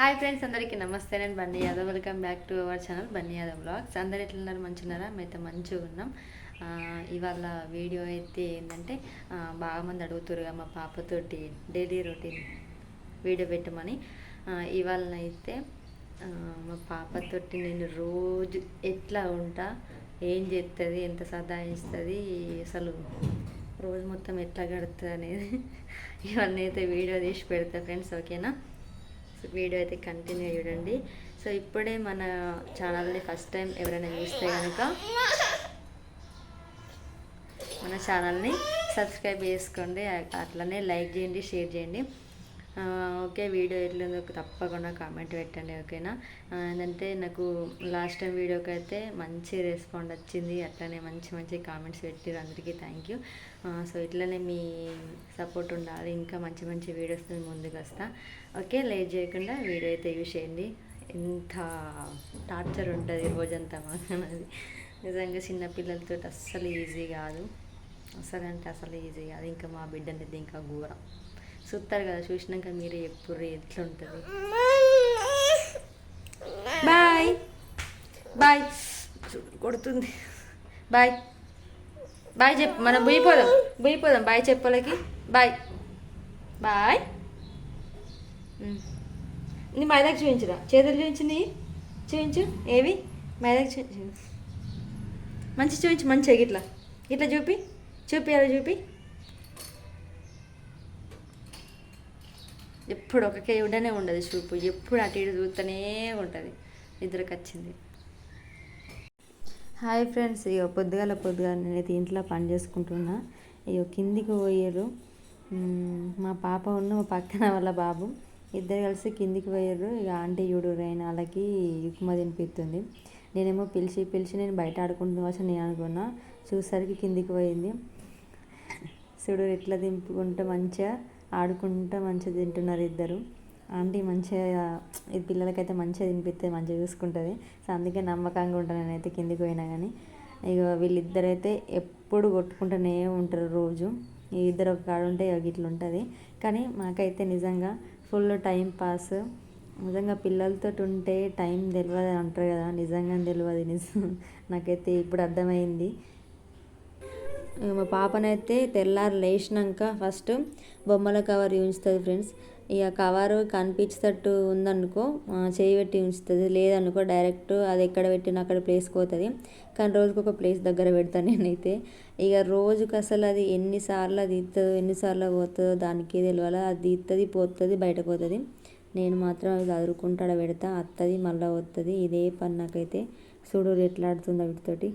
Hi friends అందరికీ నమస్తే. నేను Bunny Yadav. Welcome back to our channel Bunny Yadav vlogs. అందరు ఎట్లున్నారు? మంచిగున్నారా? మేమైతే మంచిగా ఉన్నాం. ఇవాళ వీడియో అయితే ఏంటంటే బాగా మంది అడుగుతారుగా మా పాపతోటి డైలీ రొటీన్ వీడియో పెట్టమని. ఇవాళనైతే ఇవాళ అయితే మా పాపతోటి నేను రోజు ఎట్లా ఉంటా ఏం చేస్తుంది ఎంత సదాయిస్తుంది అసలు రోజు మొత్తం ఎట్లా గడుతుంది అనేది ఇవన్నీ అయితే వీడియో తీసి పెడతా ఫ్రెండ్స్ ఓకేనా? వీడియో అయితే కంటిన్యూ చూడండి. సో ఇప్పుడే మన ఛానల్ని ఫస్ట్ టైం ఎవరైనా చూస్తే కనుక మన ఛానల్ని సబ్స్క్రైబ్ చేసుకోండి. అట్లనే లైక్ చేయండి షేర్ చేయండి. ఓకే వీడియో ఎట్లుందో తప్పకుండా కామెంట్ పెట్టండి ఓకేనా? ఏంటంటే నాకు లాస్ట్ టైం వీడియోకి అయితే మంచి రెస్పాండ్ వచ్చింది అట్లనే మంచి మంచి కామెంట్స్ పెట్టారు అందరికీ థ్యాంక్ యూ సో ఇట్లనే మీ సపోర్ట్ ఉండాలి ఇంకా మంచి మంచి వీడియోస్ మీ ముందుకు వస్తా. ఓకే లేట్ చేయకుండా వీడియో అయితే యూస్ చేయండి. ఎంత టార్చర్ ఉంటుంది రోజంతా మనది నిజంగా చిన్నపిల్లలతో అస్సలు ఈజీ కాదు. అసలు అంటే అసలు ఈజీ కాదు. ఇంకా మా బిడ్డ అనేది ఇంకా ఘోరం. చూస్తారు కదా చూసినాక మీరే ఎప్పుడు ఎట్లుంటుంది. బాయ్. బాయ్. కొడుతుంది. బాయ్. బాయ్ చెప్పు మనం బుయ్యిపోదాం బుయ్యిపోదాం బాయ్ చెప్పలకి. బాయ్. బాయ్. నీ మైదాకు చూపించురా. చేతులు చూపించు నీ. చూపించు. ఏవి? మైదాకు చూపించు. మంచి చూపించు మంచిగా ఇట్లా. ఇట్లా చూపి. చూపి అలా చూపి. ఎప్పుడు ఒకకే ఉండనే ఉండదు చూపు. ఎప్పుడు అటు ఇటు చూస్తూనే ఉంటుంది. నిద్రకు వచ్చింది హాయ్ ఫ్రెండ్స్ ఇక పొద్దుగాల పొద్దుగా నేనైతే ఇంట్లో పని చేసుకుంటున్నా. ఇక కిందికి పోయారు మా పాప ఉన్న మా పక్కన వాళ్ళ బాబు. ఇద్దరు కలిసి కిందికి పోయారు ఇక ఆంటీ చూడు రైన వాళ్ళకి ఉప్మా తినిపిస్తుంది నేనేమో పిలిచి పిలిచి నేను బయట ఆడుకుంటున్నా వచ్చి నేను అనుకున్నా. చూసరికి కిందికి పోయింది. చూడు ఎట్లా దింపుకుంటే మంచిగా ఆడుకుంటూ మంచిగా తింటున్నారు ఇద్దరు. ఆంటీ మంచిగా ఈ పిల్లలకైతే మంచిగా తినిపిస్తే మంచిగా చూసుకుంటుంది. సో అందుకే నమ్మకంగా ఉంటాను నేనైతే కిందికి పోయినా కానీ ఇక వీళ్ళిద్దరైతే ఎప్పుడు కొట్టుకుంటూనే ఉంటారు రోజు. ఈ ఇద్దరు ఒక కాడ ఉంటే ఇక ఇట్లా ఉంటుంది. కానీ మాకైతే నిజంగా ఫుల్ టైం పాస్. నిజంగా పిల్లలతో ఉంటే టైం తెలియదు అంటారు కదా. నిజంగా తెలియదు నిజం. నాకైతే ఇప్పుడు అర్థమైంది. మా పాపనైతే తెల్లారి లేచినాక ఫస్ట్ బొమ్మల కవర్ ఉంచుతుంది ఫ్రెండ్స్. ఇక కవర్ కనిపించేటట్టు ఉందనుకో చేయి పెట్టి ఉంచుతుంది. లేదనుకో డైరెక్ట్ అది ఎక్కడ పెట్టినా అక్కడ ప్లేస్కి పోతుంది. కానీ రోజుకు ఒక ప్లేస్ దగ్గర పెడతాను నేనైతే. ఇక రోజుకు అసలు అది ఎన్నిసార్లు అది ఇస్తుందో ఎన్నిసార్లు పోతుందో దానికి తెలియాలి అది తీస్తుంది పోతుంది బయటకు పోతుంది. నేను మాత్రం అది చదువుకుంటాడ పెడతా అత్తది మళ్ళీ వస్తుంది ఇదే పని నాకైతే. చూడు ఎట్లాడుతుంది వీటితోటి.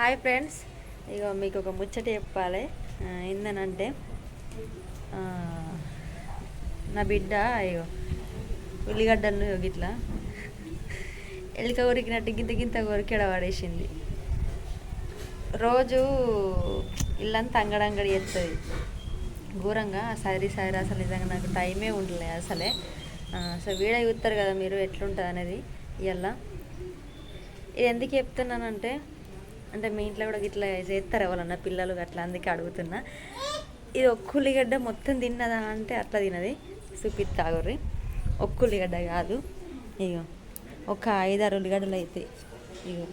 హాయ్ ఫ్రెండ్స్ ఇక మీకు ఒక ముచ్చట చెప్పాలి. ఏందనంటే నా బిడ్డ అయ్యో ఉల్లిగడ్డను ఇట్లా ఎలుక కొరికినట్టు గింత గింత కొరికెడ పడేసింది. రోజు ఇల్లంతా అంగడంగడి చేస్తుంది ఘోరంగా సరి సరి అసలు నిజంగా నాకు టైమే ఉండలే అసలే. సో వీడియో చూస్తారు కదా మీరు ఎట్లుంటుంది అనేది ఇవల్ల ఇది ఎందుకు చెప్తున్నానంటే అంటే మీ ఇంట్లో కూడా ఇట్లా చేస్తారు ఎవరన్నా పిల్లలు అట్లా అందుకే అడుగుతున్నా. ఇది ఒక్క ఉల్లిగడ్డ మొత్తం తిన్నదా అంటే అట్లా తినది. చూపిస్తాగుర్రి తాగుర్రి ఉల్లిగడ్డ కాదు. ఇగో ఒక ఐదారు ఉల్లిగడ్డలు అయితే ఇగో.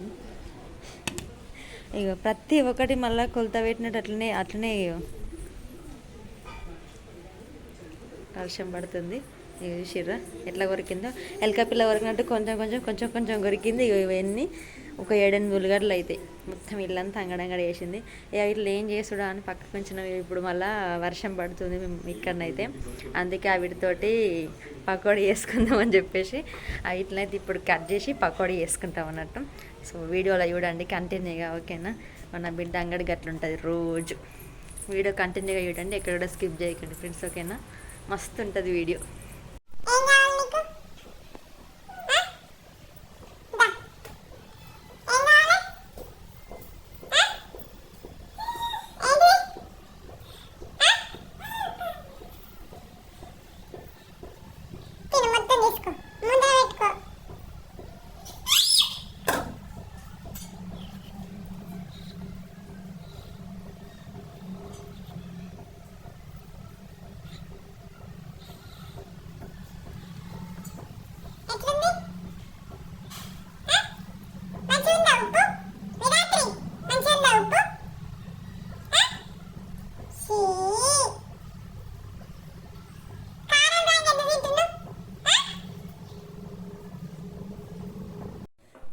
ఇగో ప్రతి ఒక్కటి మళ్ళీ కొలత పెట్టినట్టు అట్లనే అట్లనే ఇగో. పడుతుంది. ఇగో చూసిర్రా ఎట్లా కొరికిందో. ఎలక పిల్ల కొరికినట్టు కొంచెం కొంచెం కొంచెం కొంచెం కొరికింది. ఇగో ఇవన్నీ. ఒక ఏడెనిమిది ఉల్లిగడ్డలు అవుతాయి మొత్తం ఇల్లంతా అంగడంగడ వేసింది ఇక ఇట్లా ఏం చేసుడా అని పక్కకు కొంచెం ఇప్పుడు మళ్ళా వర్షం పడుతుంది మేము ఇక్కడనైతే. అందుకే ఆ వీటితోటి పకోడీ వేసుకుందామని చెప్పేసి. వీటినైతే ఇట్లనైతే ఇప్పుడు కట్ చేసి పకోడీ వేసుకుంటాం అన్నట్టు. సో వీడియోలో చూడండి కంటిన్యూగా ఓకేనా? మన బిడ్డ అంగడి గట్లుంటుంది రోజు. వీడియో కంటిన్యూగా చూడండి ఎక్కడ కూడా స్కిప్ చేయకండి ఫ్రెండ్స్ ఓకేనా? మస్తు ఉంటుంది వీడియో తిను మొత్తం తీసుకో ముందర పెట్టుకో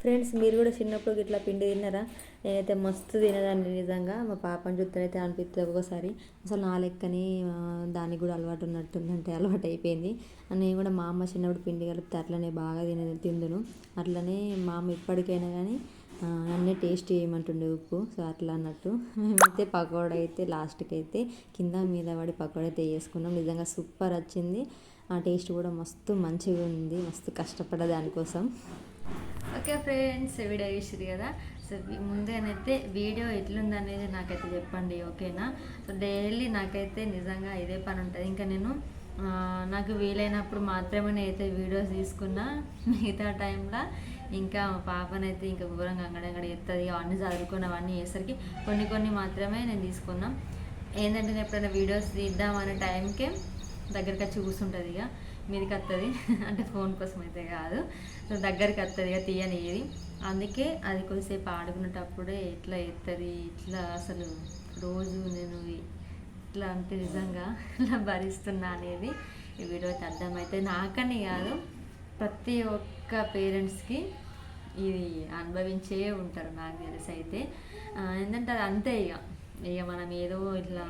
ఫ్రెండ్స్ మీరు కూడా చిన్నప్పుడు ఇట్లా పిండి తిన్నారా? నేనైతే మస్తు తినేదాన్ని నిజంగా. మా పాపని చూస్తేనైతే అనిపిస్తుంది ఒక్కొక్కసారి అసలు నా లెక్కని దానికి కూడా అలవాటు ఉన్నట్టుందంటే అలవాటు అయిపోయింది. నేను కూడా మా అమ్మ చిన్నప్పుడు పిండి కలిపితే అట్లనే బాగా తినే తిందును. అట్లనే మా అమ్మ ఇప్పటికైనా కానీ అన్నీ టేస్ట్ చేయమంటుండే ఉప్పు. సో అట్లా అన్నట్టు. మేమైతే పకోడా అయితే లాస్ట్కి అయితే కింద మీద పడి పకోడా అయితే వేసుకున్నాం నిజంగా సూపర్ వచ్చింది. ఆ టేస్ట్ కూడా మస్తు మంచిగా ఉంది మస్తు కష్టపడ్డ దానికోసం. ఓకే ఫ్రెండ్స్ వీడియో చూసారు కదా? సో ముందేనైతే వీడియో ఎట్లుంది అనేది నాకైతే చెప్పండి ఓకేనా? సో డైలీ నాకైతే నిజంగా ఇదే పని ఉంటుంది. ఇంకా నేను నాకు వీలైనప్పుడు మాత్రమే నేనైతే వీడియోస్ తీసుకున్నా మిగతా టైంలో ఇంకా మా పాపనైతే ఇంకా ఘోరంగా అంగడంగడ ఎత్తది అవన్నీ చదువుకుని అవన్నీ చేసరికి కొన్ని కొన్ని మాత్రమే నేను తీసుకున్నా. ఏంటంటే నేను ఎప్పుడైనా వీడియోస్ తీద్దాం అనే టైంకే దగ్గరగా వచ్చి కూర్చుంటుంది ఇక. మీదకి వస్తుంది అంటే ఫోన్ కోసం అయితే కాదు. సో దగ్గరికి వస్తుంది ఇక తీయనిది అందుకే అది కొద్దిసేపు ఆడుకునేటప్పుడే ఎట్లా ఎత్తది ఇట్లా అసలు రోజు నేను ఇట్లా అంటే నిజంగా ఇలా భరిస్తున్నా అనేది ఈ వీడియో అయితే అర్థమైతే నాకని కాదు. ప్రతి ఒక్క పేరెంట్స్కి ఇది అనుభవించే ఉంటారు నాకు తెలిసి అయితే. ఏంటంటే అది అంతే ఇక. ఇక మనం ఏదో ఇట్లా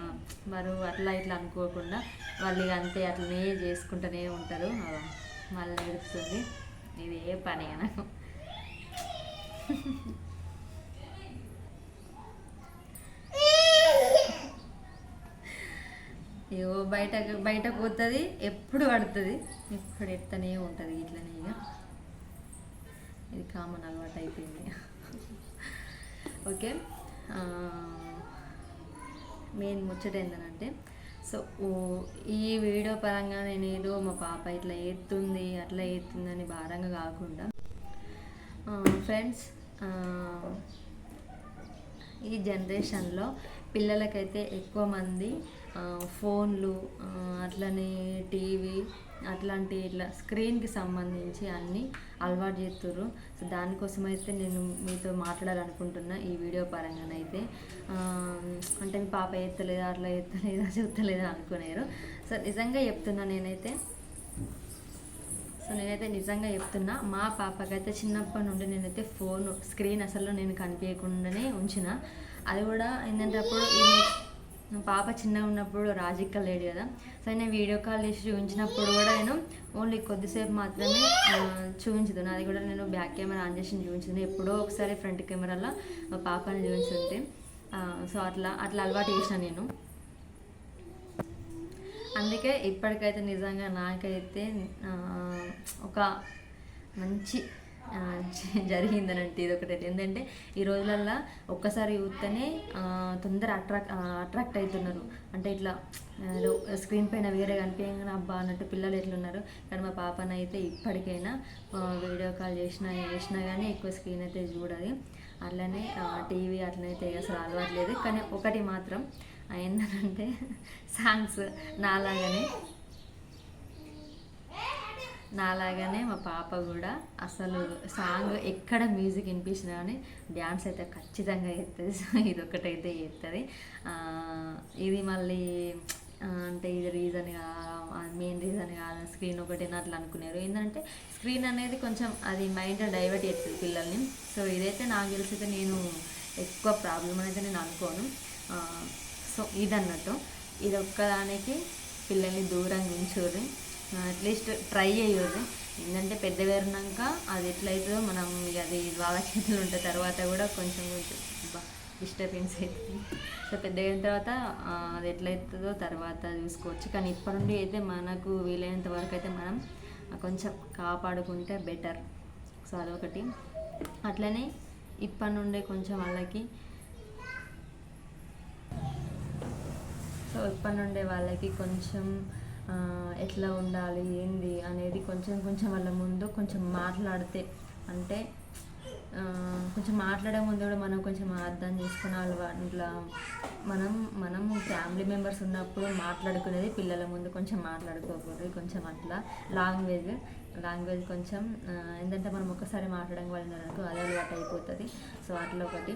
మరి అట్లా ఇట్లా అనుకోకుండా వాళ్ళు ఇక అంతే అట్లనే చేసుకుంటూనే ఉంటారు. మళ్ళీ నేర్పుతుంది ఇది ఏ పని నాకు ఇగో బయట బయట పోతుంది ఎప్పుడు పడుతుంది ఎప్పుడు ఎత్తనే ఉంటుంది ఇట్లనే ఇక ఇది కామన్ అలవాటు అయిపోయింది. ఓకే. మెయిన్ ముచ్చట ఏంటంటే సో ఈ వీడియో పరంగా నేను ఏదో మా పాప ఇట్లా ఎత్తుంది అట్లా ఎత్తుందని భారంగా కాకుండా ఫ్రెండ్స్ ఈ జనరేషన్లో పిల్లలకైతే ఎక్కువ మంది ఫోన్లు అట్లనే టీవీ అట్లాంటి ఇట్లా స్క్రీన్కి సంబంధించి అన్నీ అలవాటు చేస్తుర్రు. సో దానికోసం అయితే నేను మీతో మాట్లాడాలనుకుంటున్నా ఈ వీడియో పరంగానైతే. అంటే మీ పాప ఎత్తలేదా అట్లా ఎత్తలేదా చూస్తలేదా అనుకునేరు. సో నిజంగా చెప్తున్నా నేనైతే. సో నేనైతే నిజంగా చెప్తున్నా మా పాపకైతే చిన్నప్పటి నుండి నేనైతే ఫోన్ స్క్రీన్ అసలు నేను కనిపించకుండానే ఉంచిన. అది కూడా ఏంటంటే అప్పుడు ఈ నెక్స్ట్ పాప చిన్నగా ఉన్నప్పుడు రాజిక్క లేడు కదా. సో నేను వీడియో కాల్ చేసి చూపించినప్పుడు కూడా నేను ఓన్లీ కొద్దిసేపు మాత్రమే చూపించదు. నాది కూడా నేను బ్యాక్ కెమెరా ఆన్ చేసి చూపించింది. ఎప్పుడో ఒకసారి ఫ్రంట్ కెమెరాలో పాపని చూపించుంటే సో అట్లా అట్లా అలవాటు చేసిన నేను. అందుకే ఇప్పటికైతే నిజంగా నాకైతే ఒక మంచి జరిగిందని అంటే ఇది ఒకటి ఏంటంటే ఈ రోజులల్లో ఒక్కసారి చూస్తేనే తొందర అట్రాక్ట్ అట్రాక్ట్ అవుతున్నారు. అంటే ఇట్లా స్క్రీన్ పైన వేరే కనిపించిన అబ్బా అన్నట్టు పిల్లలు ఎట్లున్నారు. కానీ మా పాపనైతే ఇప్పటికైనా వీడియో కాల్ చేసినా చేసినా కానీ ఎక్కువ స్క్రీన్ అయితే చూడాలి అట్లనే టీవీ అట్లనైతే అసలు అలవాట్లేదు కానీ ఒకటి మాత్రం ఏంటంటే సాంగ్స్ నాలాగానే నాలాగానే మా పాప కూడా అసలు సాంగ్ ఎక్కడ మ్యూజిక్ వినిపించినా కానీ డ్యాన్స్ అయితే ఖచ్చితంగా చేస్తుంది సో ఇది ఒకటైతే చేస్తుంది ఇది మళ్ళీ అంటే ఇది రీజన్ మెయిన్ రీజన్ కాదు స్క్రీన్ ఒకటి అట్లా అనుకున్నారు ఏంటంటే స్క్రీన్ అనేది కొంచెం అది మైండ్ డైవర్ట్ చేస్తుంది పిల్లల్ని. సో ఇదైతే నాకు తెలిసితే నేను ఎక్కువ ప్రాబ్లం అనేది నేను అనుకోను. సో ఇది అన్నట్టు ఇది ఒక్కదానికి పిల్లల్ని దూరంగా ఉంచుర్రి. అట్లీస్ట్ ట్రై చేయొద్దు. ఏంటంటే పెద్ద పెరినాక అది ఎట్లయితుందో మనం అది బాగా చేతులు ఉంటే తర్వాత కూడా కొంచెం కొంచెం డిస్టర్బెన్స్ అవుతుంది సో పెద్ద అయిన తర్వాత అది ఎట్లయితుందో తర్వాత చూసుకోవచ్చు. కానీ ఇప్పటి నుండి అయితే మనకు వీలైనంత వరకు అయితే మనం కొంచెం కాపాడుకుంటే బెటర్. సో అదొకటి. అట్లనే ఇప్పటి నుండే కొంచెం వాళ్ళకి సో ఇప్పటి నుండే వాళ్ళకి కొంచెం ఎట్లా ఉండాలి ఏంది అనేది కొంచెం కొంచెం వాళ్ళ ముందు కొంచెం మాట్లాడితే అంటే కొంచెం మాట్లాడే ముందు కూడా మనం కొంచెం అర్థం చేసుకున్న వాళ్ళ ఇట్లా మనం మనం ఫ్యామిలీ మెంబర్స్ ఉన్నప్పుడు మాట్లాడుకునేది పిల్లల ముందు కొంచెం మాట్లాడుకోకూడదు కొంచెం అట్లా. లాంగ్వేజ్ లాంగ్వేజ్ కొంచెం ఏంటంటే మనం ఒకసారి మాట్లాడడం వల్ల అనుకో అదే అలవాటు అయిపోతుంది. సో అట్లా ఒకటి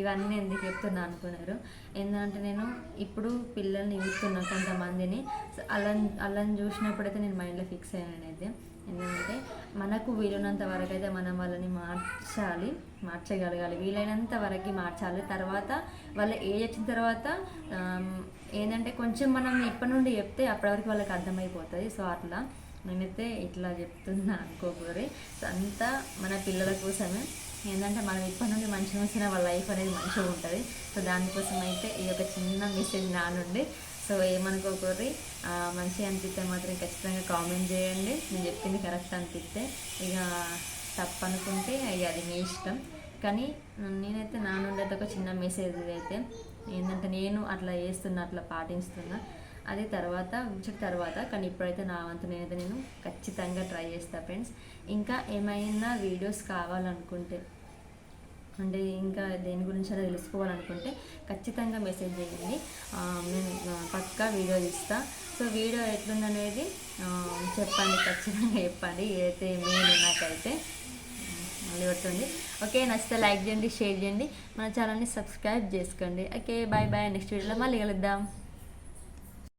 ఇవన్నీ ఎందుకు చెప్తున్నా అనుకున్నారు. ఏంటంటే నేను ఇప్పుడు పిల్లల్ని చూస్తున్నా కొంతమందిని. సో అలా అలా చూసినప్పుడైతే నేను మైండ్లో ఫిక్స్ అయ్యాను అయితే. ఎందుకంటే మనకు వీలైనంత వరకు అయితే మనం వాళ్ళని మార్చాలి మార్చగలగాలి. వీలైనంత వరకు మార్చాలి. తర్వాత వాళ్ళ ఏజ్ వచ్చిన తర్వాత ఏంటంటే కొంచెం మనం ఇప్పటి నుండి చెప్తే అప్పటి వరకు వాళ్ళకి అర్థమైపోతుంది. సో అట్లా నేనైతే ఇట్లా చెప్తున్నా అనుకోకూరి సో అంతా మన పిల్లల కోసమే. ఏంటంటే మనం ఇప్పటి నుండి మంచిగా వచ్చిన వాళ్ళ లైఫ్ అనేది మంచిగా ఉంటుంది. సో దానికోసం అయితే ఈ యొక్క చిన్న మెసేజ్ నా నుండి. సో ఏమనుకోకూరి మంచిగా అనిపిస్తే మాత్రం ఖచ్చితంగా కామెంట్ చేయండి. నేను చెప్పింది కరెక్ట్ అనిపిస్తే ఇక తప్పు అనుకుంటే ఇక అది మీ ఇష్టం. కానీ నేనైతే నా నుండి అయితే ఒక చిన్న మెసేజ్ అయితే ఏంటంటే నేను అట్లా చేస్తున్నా అట్లా పాటిస్తున్నా. అది తర్వాత ఉంచిన తర్వాత కానీ ఇప్పుడైతే నా వంతు నేనైతే నేను ఖచ్చితంగా ట్రై చేస్తా ఫ్రెండ్స్. ఇంకా ఏమైనా వీడియోస్ కావాలనుకుంటే అంటే ఇంకా దేని గురించి అలా తెలుసుకోవాలనుకుంటే ఖచ్చితంగా మెసేజ్ చేయండి. నేను పక్కా వీడియో ఇస్తా సో వీడియో ఎట్లుందనేది చెప్పండి ఖచ్చితంగా చెప్పండి. ఏదైతే మెయిన్ నాకైతే మళ్ళీ ఓకే నచ్చితే లైక్ చేయండి షేర్ చేయండి. మన ఛానల్ని సబ్స్క్రైబ్ చేసుకోండి. Okay bye bye. నెక్స్ట్ వీడియోలో మళ్ళీ కలుద్దాం.